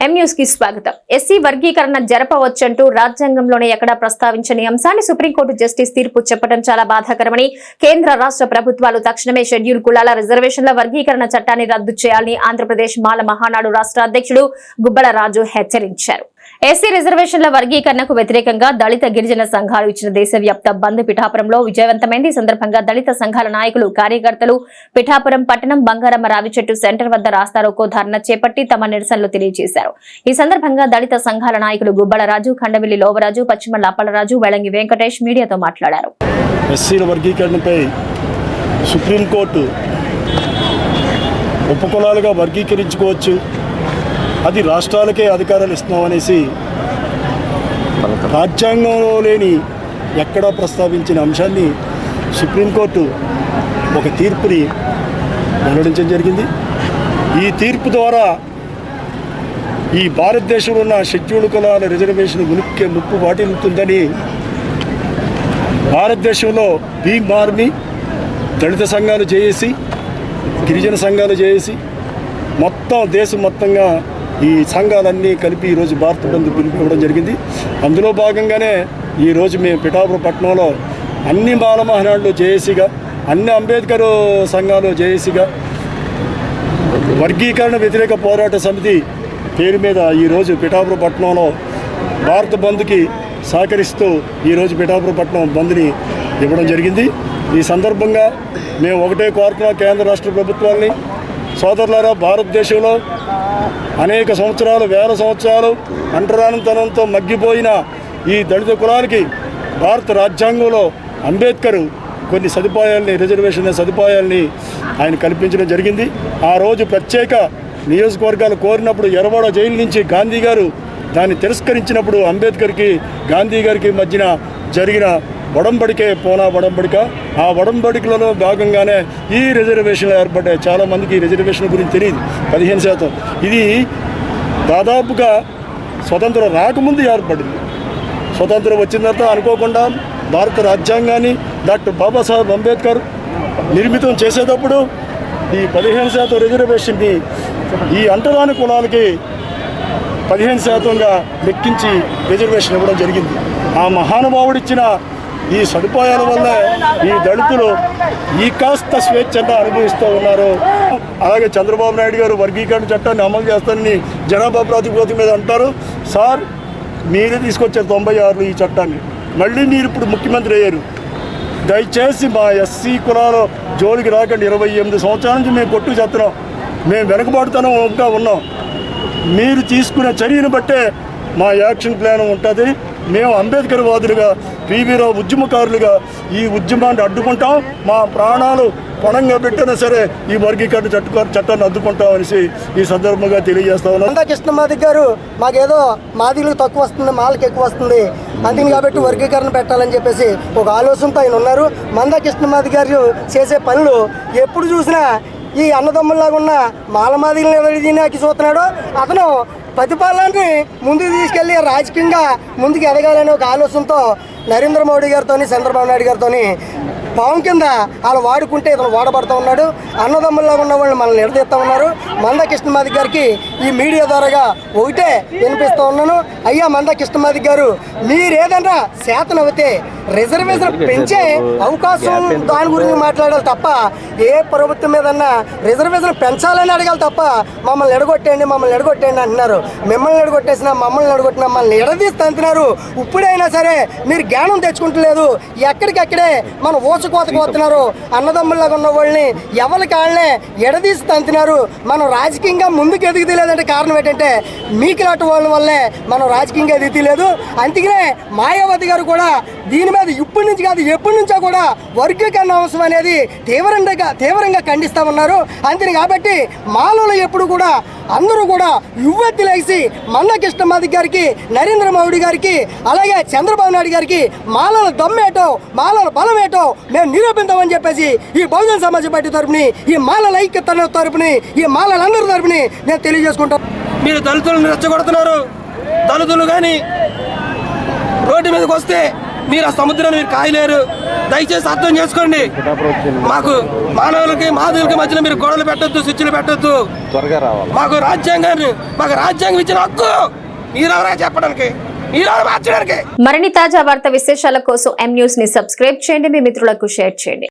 కి స్వాగతం. ఎస్సీ వర్గీకరణ జరపవచ్చంటూ రాజ్యాంగంలోనే ఎక్కడా ప్రస్తావించని అంశాన్ని సుప్రీంకోర్టు జస్టిస్ తీర్పు చెప్పడం చాలా బాధాకరమని కేంద్ర రాష్ట్ర ప్రభుత్వాలు తక్షణమే షెడ్యూల్ కులాల రిజర్వేషన్ల వర్గీకరణ చట్టాన్ని రద్దు చేయాలని ఆంధ్రప్రదేశ్ మాల మహానాడు రాష్ట్ర అధ్యక్షుడు గుబ్బల రాజు హెచ్చరించారు. ఎస్సీ రిజర్వేషన్ల వర్గీకరణకు వ్యతిరేకంగా దళిత గిరిజన సంఘాలు ఇచ్చిన దేశవ్యాప్త బంద్ పిఠాపురంలో విజయవంతమైంది. ఈ సందర్భంగా దళిత సంఘాల నాయకులు కార్యకర్తలు పిఠాపురం పట్టణం బంగారమ్మ రావి చెట్టు సెంటర్ వద్ద రాస్తారోకో ధర్నా చేపట్టి తమ నిరసనలు తెలియజేశారు. ఈ సందర్భంగా దళిత సంఘాల నాయకులు గుబ్బలరాజు ఖండవిల్లి లోవరాజు పశ్చిమ అప్పలరాజు వెళంగి వెంకటేష్ మీడియాతో మాట్లాడారు. ఎస్సీల వర్గీకరణపై సుప్రీంకోర్టు ఉపకులాలుగా వర్గీకరించుకోవచ్చు. అది రాష్ట్రాలకే అధికారాలు ఇస్తున్నాం అనేసి రాజ్యాంగంలో లేని ఎక్కడా ప్రస్తావించిన అంశాన్ని సుప్రీంకోర్టు ఒక తీర్పుని వెల్లడించడం జరిగింది. ఈ తీర్పు ద్వారా ఈ భారతదేశంలో ఉన్న షెడ్యూల్ కులాల రిజర్వేషన్ ఉనికి ముప్పు వాటిల్లుతుందని భారతదేశంలో భీమ్ ఆర్మీ దళిత సంఘాలు చేసి గిరిజన సంఘాలు చేసి మొత్తం దేశం మొత్తంగా ఈ సంఘాలన్నీ కలిపి ఈరోజు భారత బంధు పిలిపివ్వడం ఇవ్వడం జరిగింది. అందులో భాగంగానే ఈరోజు మేము పిఠాపురం పట్టణంలో అన్ని బాలమహనాడులు జేఏసీగా అన్ని అంబేద్కర్ సంఘాలు జేఏసీగా వర్గీకరణ వ్యతిరేక పోరాట సమితి పేరు మీద ఈరోజు పిఠాపురం పట్టణంలో భారత బంద్కి సహకరిస్తూ ఈరోజు పిఠాపురం పట్టణం బంద్ని ఇవ్వడం జరిగింది. ఈ సందర్భంగా మేము ఒకటే కోరుతున్నాం కేంద్ర రాష్ట్ర ప్రభుత్వాన్ని సోదరులారా భారతదేశంలో అనేక సంవత్సరాలు వేల సంవత్సరాలు అంటరానితనంతో మగ్గిపోయిన ఈ దళిత కులాలకి భారత రాజ్యాంగంలో అంబేద్కర్ కొన్ని సదుపాయాల్ని రిజర్వేషన్ సదుపాయాల్ని ఆయన కల్పించడం జరిగింది. ఆ రోజు ప్రత్యేక నియోజకవర్గాలు కోరినప్పుడు ఎర్రవాడ జైలు నుంచి గాంధీ గారు దాన్ని తిరస్కరించినప్పుడు అంబేద్కర్కి గాంధీ గారికి మధ్యన జరిగిన వడంబడికే పోనా వడంబడిక? ఆ వడంబడికలలో భాగంగానే ఈ రిజర్వేషన్లు ఏర్పడ్డాయి. చాలామందికి ఈ రిజర్వేషన్ గురించి తెలియదు. పదిహేను శాతం. ఇది దాదాపుగా స్వతంత్రం రాకముందు ఏర్పడింది. స్వతంత్రం వచ్చిన తర్వాత అనుకోకుండా భారత రాజ్యాంగాన్ని డాక్టర్ బాబాసాహెబ్ అంబేద్కర్ నిర్మితం చేసేటప్పుడు ఈ పదిహేను శాతం రిజర్వేషన్ని ఈ అంటరాని కులాలకి పదిహేను శాతంగా లెక్కించి రిజర్వేషన్ ఇవ్వడం జరిగింది. ఆ మహానుభావుడిచ్చిన ఈ సదుపాయాల వల్ల ఈ దళితులు ఈ కాస్త స్వేచ్ఛగా అనుభవిస్తూ ఉన్నారు. అలాగే చంద్రబాబు నాయుడు గారు వర్గీకరణ చట్టాన్ని అమలు చేస్తానని జనాభా ప్రాతిపదిక మీద అంటారు. సార్ మీరే తీసుకొచ్చారు తొంభై ఆరులో ఈ చట్టాన్ని. మళ్ళీ మీరు ఇప్పుడు ముఖ్యమంత్రి అయ్యారు. దయచేసి మా ఎస్సీ కులాల జోలికి రాకండి. ఇరవై ఎనిమిది సంవత్సరాల నుంచి మేము కొట్టు చేస్తున్నాం. మేము వెనకబడుతున్నాం ఇంకా ఉన్నాం. మీరు తీసుకునే చర్యను బట్టే మా యాక్షన్ ప్లాన్ ఉంటుంది. మేము అంబేద్కర్ వాదులుగా పీవీరావు ఉద్యమకారులుగా ఈ ఉద్యమాన్ని అడ్డుకుంటాం. మా ప్రాణాలు పణంగా పెట్టినా సరే ఈ వర్గీకరణ చట్టు చట్టాన్ని అడ్డుకుంటాం అనేసి ఈ సందర్భంగా తెలియజేస్తా ఉన్నాం. మందా కృష్ణమాది గారు మాకేదో మాదిలకు తక్కువ వస్తుంది మాలకు ఎక్కువ వస్తుంది. అందుకని కాబట్టి వర్గీకరణ పెట్టాలని చెప్పేసి ఒక ఆలోచనతో ఆయన ఉన్నారు. మందా కృష్ణమాది గారు చేసే పనులు ఎప్పుడు చూసినా ఈ అన్నదమ్ముల్లాగా ఉన్న మాలమాదిని ఎవరిదినాకి చూస్తున్నాడో అతను ప్రతిపాలనని ముందుకు తీసుకెళ్ళి రాజకీయంగా ముందుకు ఎదగాలనే ఒక ఆలోచనతో నరేంద్ర మోడీ గారితో చంద్రబాబు నాయుడు గారితో పావం కింద వాళ్ళు వాడుకుంటే ఇతను వాడబడుతూ ఉన్నాడు. అన్నదమ్ముల్లో ఉన్న వాళ్ళని మనల్ని నిలదీస్తూ ఉన్నారు. మంద కృష్ణమాది గారికి ఈ మీడియా ద్వారాగా ఒకటే వినిపిస్తూ ఉన్నాను. అయ్యా మంద కృష్ణమాది గారు మీరేదన్నా శాతం అవుతే రిజర్వేషన్ పెంచే అవకాశం దాని గురించి మాట్లాడాలి తప్ప ఏ ప్రభుత్వం మీదన్నా రిజర్వేషన్ పెంచాలని అడగాలి తప్ప మమ్మల్ని ఎడగొట్టేయండి మమ్మల్ని ఎడగొట్టేయండి అంటున్నారు. మిమ్మల్ని ఎడగొట్టేసినా మమ్మల్ని ఎడగొట్టినా మమ్మల్ని ఎడదీస్తే అంటున్నారు. ఇప్పుడైనా సరే మీరు జ్ఞానం తెచ్చుకుంటలేదు. ఎక్కడికక్కడే మన ఊచకోతకు వస్తున్నారు అన్నదమ్ముల్లాగా ఉన్న వాళ్ళని ఎవరి కాళ్ళనే ఎడదీసి తంతున్నారు మనం రాజకీయంగా ముందుకు ఎదుగుతలేదంటే కారణం ఏంటంటే మీకు లాంటి వాళ్ళ వల్లే మనం రాజకీయంగా ఎదుగుతలేదు అందుకనే మాయావతి గారు కూడా దీని మీద ఇప్పటి నుంచి కాదు ఎప్పటి నుంచో కూడా వర్గీకరణ అంశం అనేది తీవ్రంగా తీవ్రంగా ఖండిస్తూ ఉన్నారు. అంతే కాబట్టి మాలలో ఎప్పుడు కూడా అందరూ కూడా యువతి లేచి మన్న కృష్ణమాది గారికి నరేంద్ర మోడీ గారికి అలాగే చంద్రబాబు నాయుడు గారికి మాలల దమ్మేటో మాలల బలమేటో మేము నిరూపిద్దామని చెప్పేసి ఈ బహుజన సమాజ పార్టీ తరపుని ఈ మాలల ఐక్యత తరపుని ఈ మాలలందరి తరపుని నేను తెలియజేసుకుంటాను మీరు దళితులను రెచ్చగొడుతున్నారు. దళితులు కానీ రోడ్డు మీదకి వస్తే మీరు ఆ సముద్రాన్ని మీరు కాయలేరు. దయచేసి అర్థం చేసుకోండి. మాకు మానవులకి మాధవులకి మధ్యలో మీరు గొడవలు పెట్టొద్దు స్విచ్లు పెట్టొద్దు. త్వరగా రావాలి. మాకు రాజ్యాంగాన్ని మాకు రాజ్యాంగం ఇచ్చిన హక్కు మీరెవరా చెప్పడానికి మరిన్ని తాజా వార్త విశేషాల కోసం ఎం న్యూస్ని సబ్స్క్రైబ్ చేయండి. మీ మిత్రులకు షేర్ చేయండి.